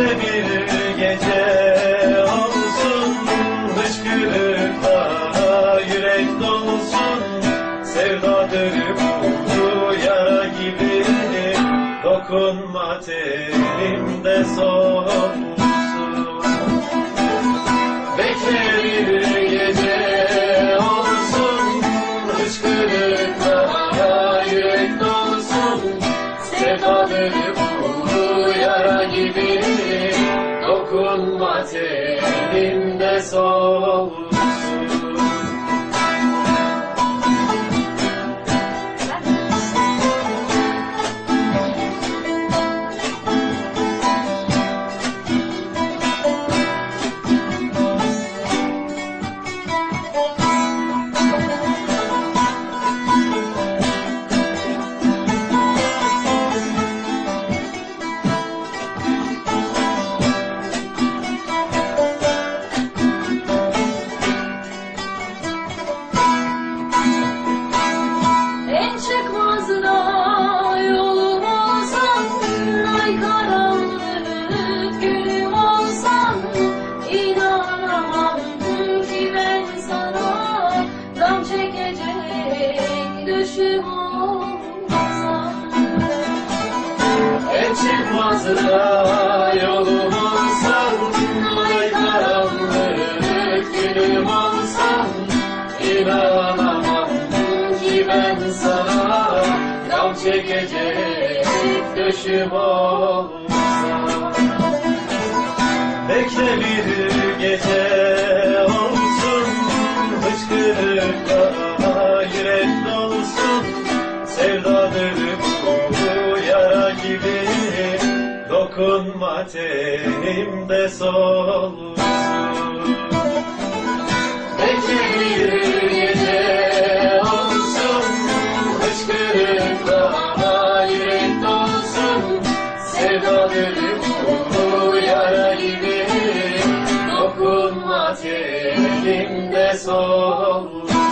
Bir gece olsun Hışkırıkla yürek dolsun. Sevdadır bu yara gibi Dokunma yürek dolsun. Sevdadır bu yara gibi Dokunma tenimde solsun En çıkmazda yolum olsan Ay karanlık günüm olsan İnanamam ki ben çekecek düşüm olsam Bekle bir gece Dokunma tenimde solsun. Bekle bir gece olsun. Hıçkırıkla yürek dolsun. Sevdadır bu yara gibi. Dokunma tenimde solsun